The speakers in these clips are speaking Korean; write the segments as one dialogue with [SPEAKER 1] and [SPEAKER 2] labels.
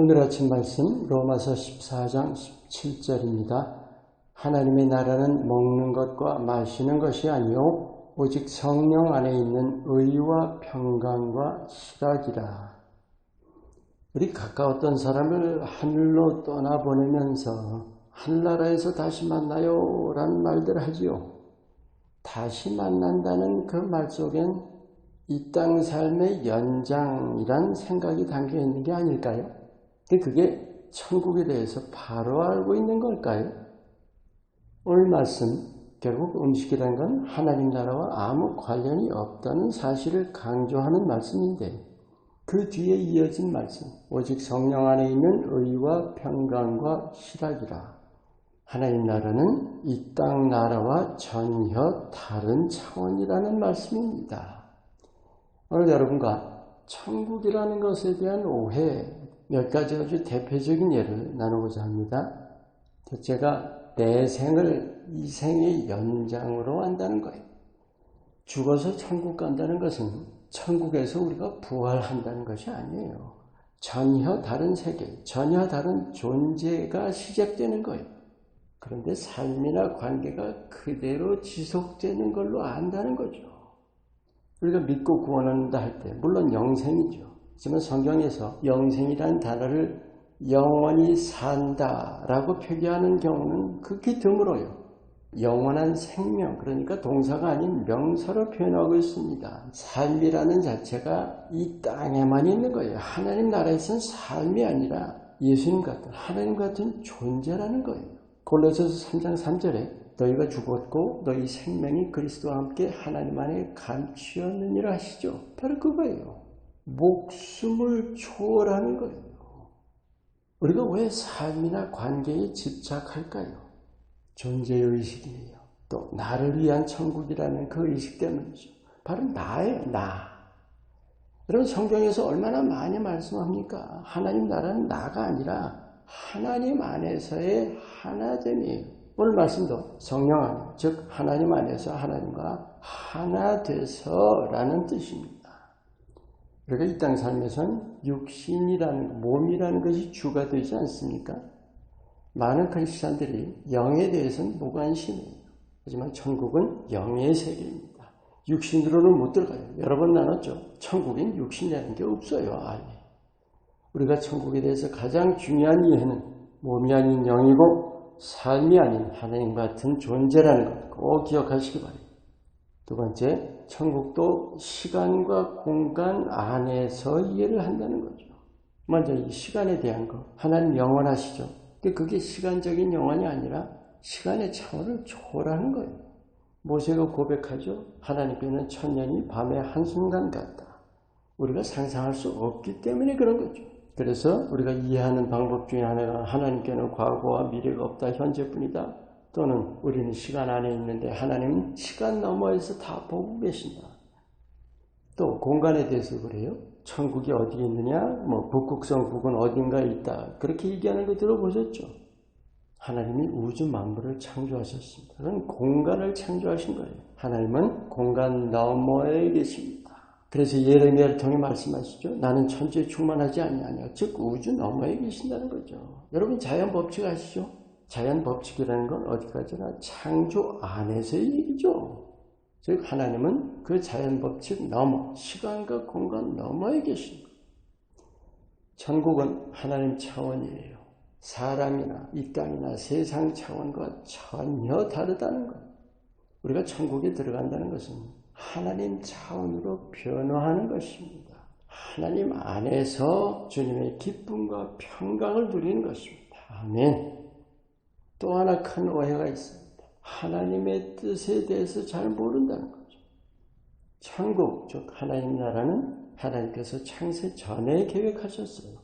[SPEAKER 1] 오늘 아침 말씀 로마서 14장 17절입니다. 하나님의 나라는 먹는 것과 마시는 것이 아니요 오직 성령 안에 있는 의와 평강과 희락이라. 우리 가까웠던 사람을 하늘로 떠나보내면서 한나라에서 다시 만나요 라는 말들 하지요. 다시 만난다는 그 말 속엔 이 땅 삶의 연장이란 생각이 담겨 있는 게 아닐까요? 근데 그게 천국에 대해서 바로 알고 있는 걸까요? 오늘 말씀, 결국 음식이라는 건 하나님 나라와 아무 관련이 없다는 사실을 강조하는 말씀인데 그 뒤에 이어진 말씀, 오직 성령 안에 있는 의와 평강과 희락이라. 하나님 나라는 이 땅 나라와 전혀 다른 차원이라는 말씀입니다. 오늘 여러분과 천국이라는 것에 대한 오해 몇 가지 아주 대표적인 예를 나누고자 합니다. 첫째가 내 생을 이 생의 연장으로 한다는 거예요. 죽어서 천국 간다는 것은 천국에서 우리가 부활한다는 것이 아니에요. 전혀 다른 세계, 전혀 다른 존재가 시작되는 거예요. 그런데 삶이나 관계가 그대로 지속되는 걸로 안다는 거죠. 우리가 믿고 구원한다 할 때, 물론 영생이죠. 하지만 성경에서 영생이라는 단어를 영원히 산다라고 표기하는 경우는 극히 드물어요. 영원한 생명, 그러니까 동사가 아닌 명사로 표현하고 있습니다. 삶이라는 자체가 이 땅에만 있는 거예요. 하나님 나라에서는 삶이 아니라 예수님 같은, 하나님 같은 존재라는 거예요. 골로새서 3장 3절에 너희가 죽었고 너희 생명이 그리스도와 함께 하나님 안에 감추었느니라 하시죠. 바로 그거예요. 목숨을 초월하는 거예요. 우리가 왜 삶이나 관계에 집착할까요? 존재의식이에요. 또 나를 위한 천국이라는 그 의식 때문이죠. 바로 나예요. 나. 여러분 성경에서 얼마나 많이 말씀합니까? 하나님 나라는 나가 아니라 하나님 안에서의 하나됨이에요. 오늘 말씀도 성령 안에, 즉 하나님 안에서 하나님과 하나 돼서라는 뜻입니다. 그러니까 이땅 삶에선 육신이라는 몸이라는 것이 주가 되지 않습니까? 많은 크리스찬들이 영에 대해서는 무관심해요. 하지만 천국은 영의 세계입니다. 육신으로는 못 들어가요. 여러 번 나눴죠. 천국엔 육신이라는 게 없어요. 아예. 우리가 천국에 대해서 가장 중요한 이해는 몸이 아닌 영이고 삶이 아닌 하나님 같은 존재라는 것 꼭 기억하시기 바랍니다. 두 번째, 천국도 시간과 공간 안에서 이해를 한다는 거죠. 먼저 이 시간에 대한 거. 하나님 영원하시죠. 근데 그게 시간적인 영원이 아니라 시간의 차원을 초월하는 거예요. 모세가 고백하죠. 하나님께는 천년이 밤의 한순간 같다. 우리가 상상할 수 없기 때문에 그런 거죠. 그래서 우리가 이해하는 방법 중에 하나가 하나님께는 과거와 미래가 없다, 현재뿐이다. 또는 우리는 시간 안에 있는데 하나님은 시간 너머에서 다 보고 계신다. 또 공간에 대해서 그래요. 천국이 어디에 있느냐? 뭐 북극성 북은 어딘가에 있다. 그렇게 얘기하는 거 들어보셨죠? 하나님이 우주 만물을 창조하셨습니다. 그건 공간을 창조하신 거예요. 하나님은 공간 너머에 계십니다. 그래서 예레미야를 통해 말씀하시죠. 나는 천지에 충만하지 아니하냐. 즉 우주 너머에 계신다는 거죠. 여러분 자연 법칙 아시죠? 자연 법칙이라는 건 어디까지나 창조 안에서의 얘기죠. 즉 하나님은 그 자연 법칙 넘어 시간과 공간 너머에 계신 거 천국은 하나님 차원이에요. 사람이나 이 땅이나 세상 차원과 전혀 다르다는 것. 우리가 천국에 들어간다는 것은 하나님 차원으로 변화하는 것입니다. 하나님 안에서 주님의 기쁨과 평강을 누리는 것입니다. 아멘. 또 하나 큰 오해가 있습니다. 하나님의 뜻에 대해서 잘 모른다는 거죠. 천국, 즉 하나님 나라는 하나님께서 창세 전에 계획하셨어요.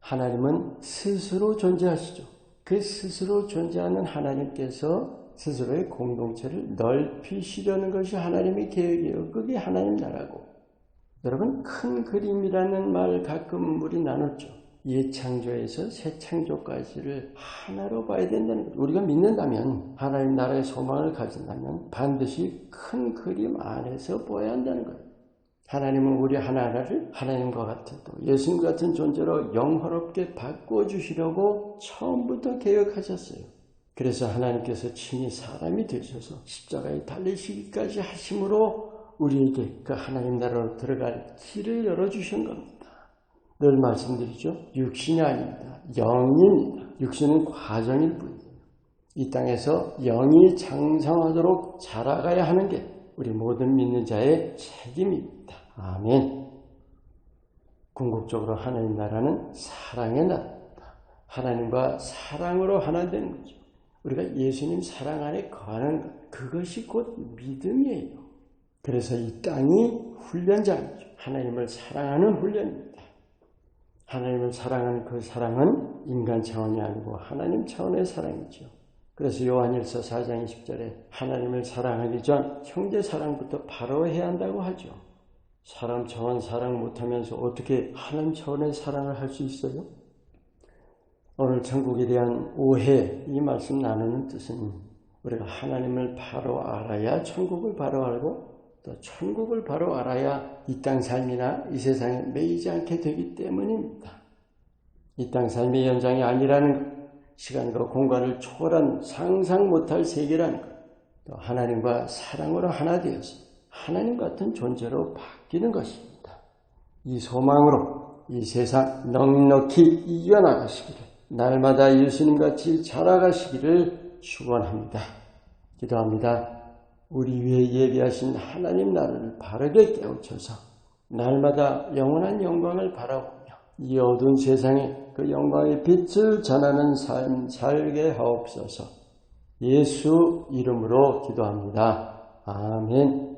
[SPEAKER 1] 하나님은 스스로 존재하시죠. 그 스스로 존재하는 하나님께서 스스로의 공동체를 넓히시려는 것이 하나님의 계획이에요. 그게 하나님 나라고. 여러분, 큰 그림이라는 말 가끔 우리 나눴죠. 예창조에서 새 창조까지를 하나로 봐야 된다는 거죠. 우리가 믿는다면, 하나님 나라의 소망을 가진다면 반드시 큰 그림 안에서 보아야 한다는 거예요. 하나님은 우리 하나하나를 하나님과 같은 또 예수님 같은 존재로 영화롭게 바꿔주시려고 처음부터 계획하셨어요. 그래서 하나님께서 친히 사람이 되셔서 십자가에 달리시기까지 하심으로 우리에게 그 하나님 나라로 들어갈 길을 열어주신 겁니다. 늘 말씀드리죠. 육신이 아닙니다. 영입니다. 육신은 과정일 뿐이에요. 이 땅에서 영이 장성하도록 자라가야 하는 게 우리 모든 믿는 자의 책임입니다. 아멘. 궁극적으로 하나님 나라는 사랑의 나라입니다. 하나님과 사랑으로 하나 되는 거죠. 우리가 예수님 사랑 안에 거하는 것, 그것이 곧 믿음이에요. 그래서 이 땅이 훈련장이죠. 하나님을 사랑하는 훈련입니다. 하나님을 사랑하는 그 사랑은 인간 차원이 아니고 하나님 차원의 사랑이죠. 그래서 요한일서 4장 20절에 하나님을 사랑하기 전 형제 사랑부터 바로 해야 한다고 하죠. 사람 차원 사랑 못하면서 어떻게 하나님 차원의 사랑을 할 수 있어요? 오늘 천국에 대한 오해 이 말씀 나누는 뜻은 우리가 하나님을 바로 알아야 천국을 바로 알고 또 천국을 바로 알아야 이 땅 삶이나 이 세상에 매이지 않게 되기 때문입니다. 이 땅 삶의 연장이 아니라는 시간과 공간을 초월한 상상 못할 세계라는 것. 또 하나님과 사랑으로 하나 되어서 하나님 같은 존재로 바뀌는 것입니다. 이 소망으로 이 세상 넉넉히 이겨나가시기를 날마다 예수님같이 자라가시기를 축원합니다. 기도합니다. 우리 위에 예비하신 하나님 나라를 바르게 깨우쳐서 날마다 영원한 영광을 바라보며 이 어두운 세상에 그 영광의 빛을 전하는 삶 살게 하옵소서. 예수 이름으로 기도합니다. 아멘.